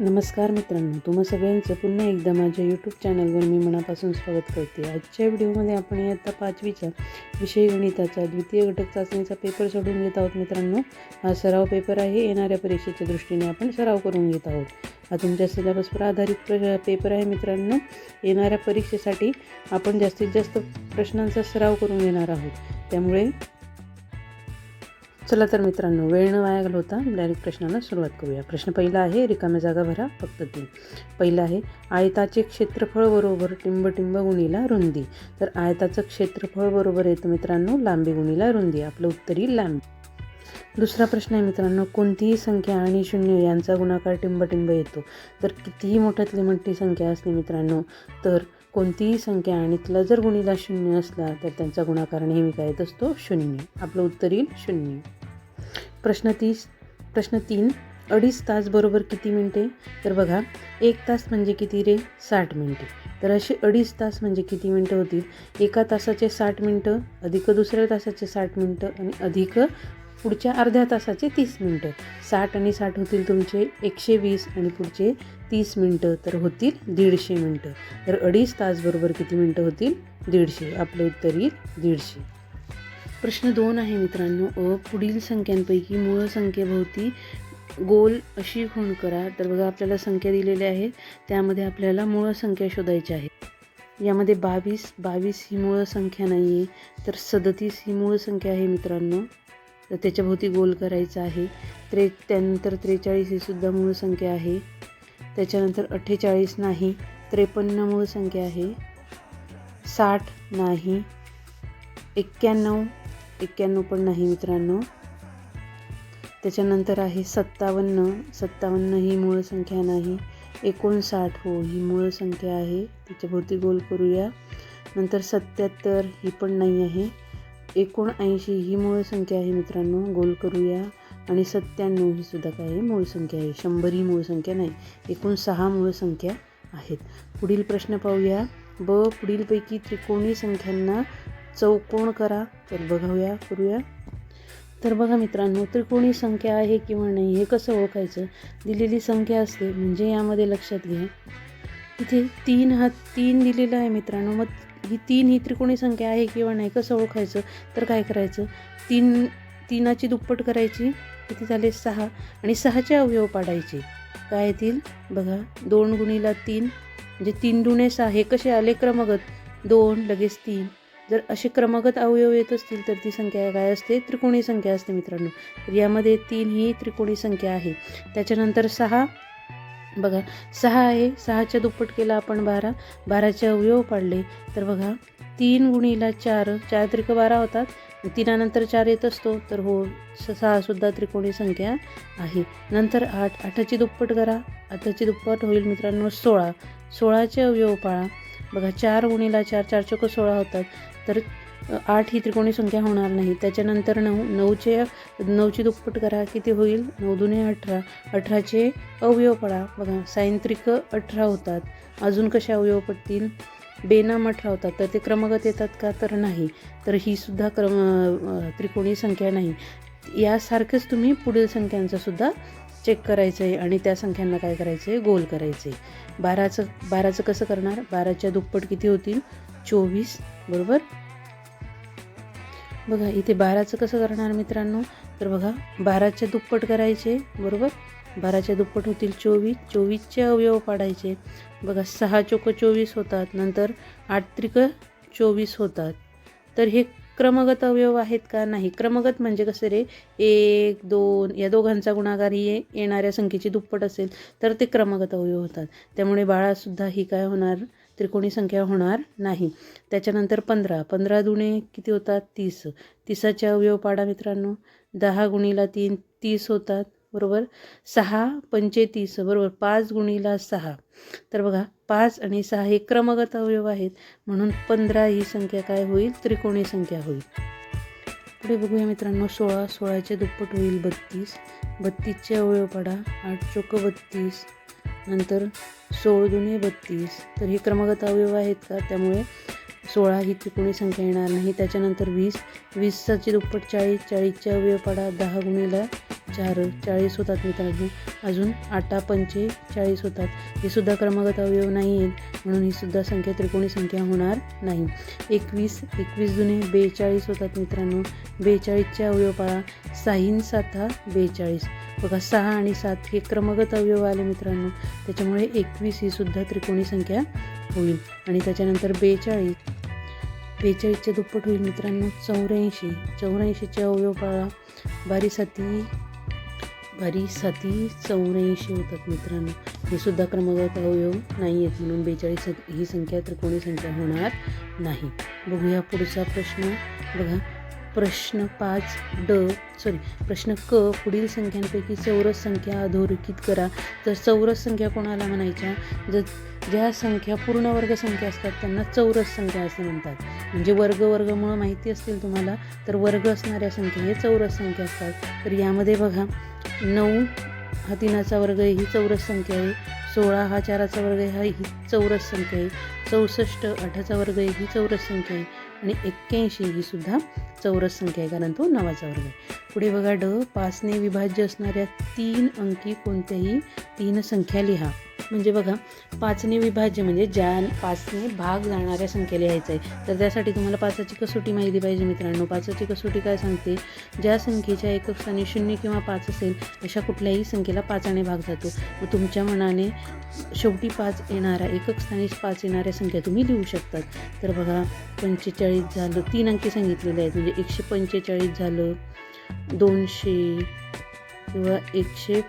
नमस्कार मित्रांनो तुम्हा सगळ्यांचं पुन्हा एकदा माझ्या यूट्यूब चॅनलवर मी मनापासून स्वागत करते. आजच्या व्हिडिओमध्ये आपण इयत्ता पाचवीच्या विषय गणिताचा द्वितीय घटक चाचणीचा पेपर सोडून घेत आहोत मित्रांनो. हा सराव पेपर आहे येणाऱ्या परीक्षेच्या दृष्टीने आपण सराव करून घेत आहोत. हा तुमच्या सिलेबसवर आधारित प्र पेपर आहे मित्रांनो. येणाऱ्या परीक्षेसाठी आपण जास्तीत जास्त प्रश्नांचा सराव करून घेणार आहोत. त्यामुळे चला तर मित्रांनो वेळ न वाया घालवता डायरेक्ट प्रश्नाला सुरुवात करूया. प्रश्न पहिला आहे रिकाम्या जागा भरा फक्त तीन. पहिला आहे आयताचे क्षेत्रफळ बरोबर टिंब टिंब गुणीला रुंदी. तर आयताचं क्षेत्रफळ बरोबर येतं मित्रांनो लांबी गुणीला रुंदी. आपलं उत्तरी लांबी. दुसरा प्रश्न आहे मित्रांनो कोणतीही संख्या आणि शून्य यांचा गुणाकार टिंबटिंब येतो. तर कितीही मोठ्यातली मोठी संख्या असली मित्रांनो तर कोणतीही संख्या आणि तिला जर गुणीला शून्य असला तर त्यांचा गुणाकार नेहमी काय येत असतो? शून्य. आपलं उत्तर येईल शून्य. प्रश्न तीस प्रश्न तीन अडीच तास बरोबर किती मिनटे? तर बघा एक तास म्हणजे किती रे? साठ मिनटे. तर असे अडीच तास म्हणजे किती मिनटं होतील? एका तासाचे साठ मिनटं अधिक दुसऱ्या तासाचे साठ मिनटं आणि अधिक पुढच्या अर्ध्या तासाचे तीस मिनटं. साठ आणि साठ होतील तुमचे एकशे वीस आणि पुढचे तीस मिनटं तर होतील दीडशे मिनटं. तर अडीच तास बरोबर किती मिनटं होतील? दीडशे. आपलं उत्तर येईल दीडशे. प्रश्न दोन आहे मित्रांनो. अ पुढील संख्यांपैकी मूळ संख्येभोवती गोल अशी खूण करा. तर बघा आपल्याला संख्या दिलेल्या आहेत. त्यामध्ये आपल्याला मूळ संख्या शोधायची आहे. यामध्ये बावीस बावीस ही मूळ संख्या नाही आहे तर सदतीस ही मूळ संख्या आहे मित्रांनो. तर त्याच्याभोवती गोल करायचा आहे. त्रे त्यानंतर त्रेचाळीस ही सुद्धा मूळ संख्या आहे. त्याच्यानंतर अठ्ठेचाळीस नाही. त्रेपन्न मूळ संख्या आहे. साठ नाही. एक्क्याण्णव एक्क्याण्णव पण नाही मित्रांनो. त्याच्यानंतर आहे सत्तावन्न. सत्तावन्न ही मूळ संख्या नाही. एकोणसाठ हो ही मूळ संख्या आहे. त्याच्याभोवती गोल करूया. नंतर सत्याहत्तर ही पण नाही आहे. एकोणऐंशी ही मूळ संख्या आहे मित्रांनो. गोल करूया. आणि सत्त्याण्णव ही सुद्धा काय आहे? मूळ संख्या आहे. शंभर ही मूळ संख्या नाही. एकूण सहा मूळ संख्या आहेत. पुढील प्रश्न पाहूया. ब पुढीलपैकी त्रिकोणी संख्यांना चौकोण करा तर बघूया करूया. तर बघा मित्रांनो त्रिकोणी संख्या आहे किंवा नाही हे कसं ओळखायचं? दिलेली संख्या असते म्हणजे यामध्ये लक्षात घ्या. इथे तीन हा तीन दिलेला आहे मित्रांनो मग ही तीन ही त्रिकोणी संख्या आहे किंवा नाही कसं ओळखायचं? तर काय करायचं? तीन तीनाची दुप्पट करायची किती झाले? सहा. आणि सहाचे अवयव पाडायचे. काय येतील? बघा दोन गुणीला तीन म्हणजे तीन दुणे सहा हे कसे आले? क्रमगत दोन लगेच तीन. जर असे क्रमगत अवयव येत असतील तर ती संख्या काय असते? त्रिकोणी संख्या असते मित्रांनो. तर यामध्ये तीन ही त्रिकोणी संख्या आहे. त्याच्यानंतर सहा. बघा सहा आहे. सहाच्या दुप्पट केला आपण बारा. बाराचे अवयव पाडले. तर बघा तीन गुणीला चार. चार त्रिक बारा होतात. तीनानंतर चार येत असतो. तर हो स सहासुद्धा त्रिकोणी संख्या आहे. नंतर आठ. आठाची दुप्पट करा. आठाची दुप्पट होईल मित्रांनो सोळा. सोळाचे अवयव पाळा. बघा चार गुणीला चार चार चौक सोळा होतात. तर आठ ही त्रिकोणी संख्या होणार नाही. त्याच्यानंतर नऊ नऊचे नऊची दुप्पट करा किती होईल? नऊ दुने अठरा. अठराचे अवयव पडा. बघा सायंत्रिक अठरा होतात. अजून कशा अवयव पडतील? बेनाम अठरा होतात. तर ते क्रमगत येतात का? तर नाही. तर ही सुद्धा क्रम त्रिकोणी संख्या नाही. यासारखंच तुम्ही पुढील संख्यांचं सुद्धा चेक करायचं आहे आणि त्या संख्यांना काय करायचं आहे गोल करायचं आहे बाराचं बाराचं कसं करणार? बाराच्या दुप्पट किती होतील? चोवीस बरोबर? बघा इथे बाराचं कसं करणार मित्रांनो? तर बघा बाराच्या दुप्पट करायचे बरोबर? बाराच्या दुप्पट होतील चोवीस चोवीसचे अवयव पाडायचे. बघा सहा चोक चोवीस होतात नंतर आठ त्रिक चोवीस होतात. तर हे क्रमगत अवयव आहेत का नाही? क्रमगत म्हणजे कसं रे? एक दोन या दोघांचा गुणाकार ही येणाऱ्या संख्येची दुप्पट असेल तर ते क्रमगत अवयव होतात. त्यामुळे बाळासुद्धा ही काय होणार? त्रिकोणी संख्या होणार नाही. त्याच्यानंतर पंधरा. पंधरा दुणे किती होतात? तीस. तिसाचे अवयव पाडा मित्रांनो. दहा गुणीला तीन तीस होतात. बरोबर सहा पंचेतीस बरोबर पाच गुणीला सहा. तर बघा पाच आणि सहा हे क्रमगत अवयव आहेत. म्हणून पंधरा ही संख्या काय होईल? त्रिकोणी संख्या होईल. पुढे बघूया मित्रांनो सोळा सोळाचे दुप्पट होईल बत्तीस. बत्तीसचे अवयव पाडा आठ चोक बत्तीस. नंतर सोळ दुने बत्तीस. तर हे क्रमगत अवयव आहेत का? त्यामुळे सोळा ही त्रिकोणी संख्या येणार नाही. त्याच्यानंतर वीस. वीसची दुप्पट चाळीस चाळीसचे अवयव पाडा दहा गुणीला चार चाळीस होतात मित्रांनो. अजून आठा पंचे चाळीस होतात. हे सुद्धा क्रमागत अवयव नाही आहेत म्हणून ही सुद्धा संख्या त्रिकोणी संख्या होणार नाही. एकवीस एकवीस जुने बेचाळीस होतात मित्रांनो. बेचाळीसचे अवयव पाळा साहीन साता बेचाळीस. बघा सहा आणि सात हे क्रमगत अवयव आले मित्रांनो. त्याच्यामुळे एकवीस ही सुद्धा त्रिकोणी संख्या होईल. आणि त्याच्यानंतर बेचाळीस. बेचाळीसच्या दुप्पट होईल मित्रांनो. चौऱ्याऐंशी. चौऱ्याऐंशीचे अवयव पाळा बारी साती बारी साती चौऱ्याऐंशी होतात मित्रांनो. हे सुद्धा क्रमगत अवयव नाही आहेत म्हणून बेचाळीस ही संख्या त्रिकोणी संख्या होणार नाही. बघूया पुढचा प्रश्न. बघा. प्रश्न पाच ड सॉरी प्रश्न क पुढील संख्यांपैकी चौरस संख्या अधोरेखित करा. तर चौरस संख्या कोणाला म्हणायच्या? जर ज्या संख्या पूर्ण वर्ग संख्या असतात त्यांना चौरस संख्या असे म्हणतात. म्हणजे वर्ग वर्गमुळं माहिती असतील तुम्हाला तर वर्ग असणाऱ्या संख्या हे चौरस संख्या असतात. तर यामध्ये बघा. नऊ हा तिनाचा वर्ग ही चौरस संख्या आहे. सोळा हा चाराचा वर्ग आहे हा ही चौरस संख्या आहे. चौसष्ट आठाचा वर्ग आहे ही चौरस संख्या आहे. आणि एक्क्याऐंशी ही सुद्धा चौरस संख्या आहे कारण तो नवाचा वर्ग आहे. पुढे बघा ड पाचने विभाज्य असणाऱ्या तीन अंकी कोणत्याही तीन संख्या लिहा. म्हणजे बघा पाचने विभाज्य म्हणजे ज्या पाचने भाग जाणाऱ्या संख्या लिहायचं आहे. तर त्यासाठी तुम्हाला पाचाची कसोटी माहिती पाहिजे मित्रांनो. पाचाची कसोटी काय सांगते? ज्या संख्येच्या एकक स्थानी शून्य किंवा पाच असेल अशा कुठल्याही संख्येला पाचाने भाग जातो. व तुमच्या मनाने शेवटी पाच येणाऱ्या एकक स्थानी पाच येणाऱ्या संख्या तुम्ही लिहू शकतात. तर बघा पंचेचाळीस झालं तीन अंकी सांगितलेले आहेत. म्हणजे एकशे पंचेचाळीस झालं. दोनशे किंवा एकशे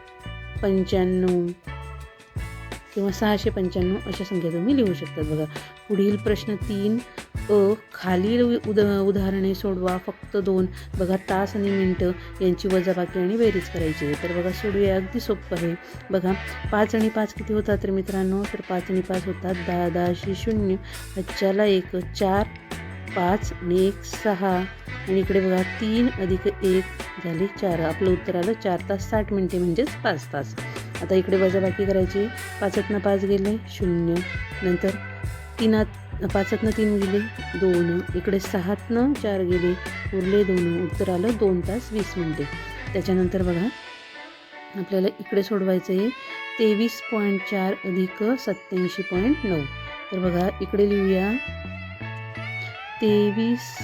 पंच्याण्णव किंवा सहाशे पंच्याण्णव अशा संख्या तुम्ही लिहू शकतात बघा. पुढील प्रश्न तीन अ खालील उद उदाहरणे सोडवा. फक्त दोन. बघा तास आणि मिनटं यांची वजाबाकी आणि बेरीज करायची आहे. तर बघा सोडूया. अगदी सोपं आहे. बघा पाच आणि पाच किती होतात तर मित्रांनो? तर पाच आणि पाच होतात. दहा दहाशे शून्य. ह्याच्याला एक चार पाच आणि एक सहा. आणि इकडे बघा तीन अधिक एक झाले चार. आपलं उत्तर आलं चार तास साठ मिनटे म्हणजेच पाच तास. आता इकडे वजाबाकी करायची. पाचातनं पाच गेले शून्य. नंतर तीनात पाचातनं तीन गेले दोन. इकडे सहातनं चार गेले उरले दोन. उत्तर आलं दोन तास वीस मिनटे. त्याच्यानंतर बघा आपल्याला इकडे सोडवायचं आहे. तेवीस पॉईंट चार अधिक सत्याऐंशी पॉईंट नऊ. तर बघा इकडे लिहूया. तेवीस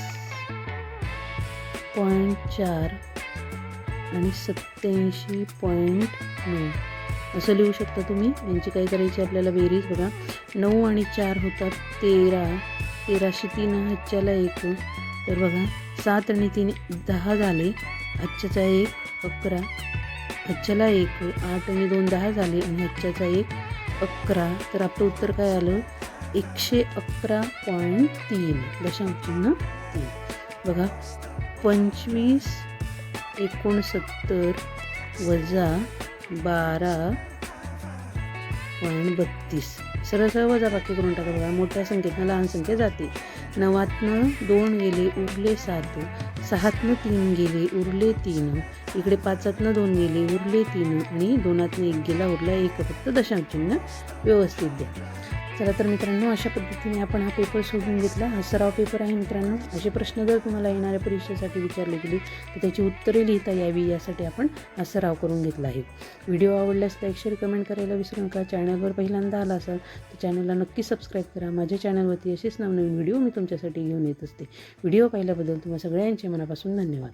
पॉईंट चार आणि सत्याऐंशी पॉईंट नऊ. असं लिहू शकता तुम्ही. यांची काय करायची आपल्याला बेरीज बघा. नऊ आणि चार होतात तेरा. तेराशे तीन हच्च्याला एक. तर बघा सात आणि तीन दहा झाले. आजच्याचा एक अकरा. हच्च्याला एक आठ आणि दोन दहा झाले आणि हच्च्याचा एक अकरा. तर आपलं उत्तर काय आलं? एकशे अकरा पॉईंट तीन दशांशचिन्ह तीन. बघा पंचवीस एकोणसत्तर वजा बारा पॉईंट बत्तीस. सरळ सरळ वजा बाकी करून टाका बघा. मोठ्या संख्येतनं लहान संख्या जाते. नवातनं दोन गेले उरले सात. सहातनं तीन गेले उरले तीन. इकडे पाचातनं दोन गेले उरले तीन. आणि दोनातनं एक गेला उरला एक. फक्त दशांशचिन्ह व्यवस्थित द्या. चला तर मित्रांनो अशा पद्धतीने आपण हा पेपर सोडून घेतला. हा सराव पेपर आहे मित्रांनो. असे प्रश्न जर तुम्हाला येणाऱ्या परीक्षेसाठी विचारले गेले तर त्याची उत्तरे लिहिता यावी यासाठी आपण हा सराव करून घेतला आहे. व्हिडिओ आवडल्यास लाईक शेअर कमेंट करायला विसरू नका. चॅनलवर पहिल्यांदा आला असाल तर चॅनलला नक्की सबस्क्राईब करा. माझ्या चॅनलवरती असेच नवनवीन व्हिडिओ मी तुमच्यासाठी घेऊन येत असते. व्हिडिओ पाहिल्याबद्दल तुम्हा सगळ्यांचे मनापासून धन्यवाद.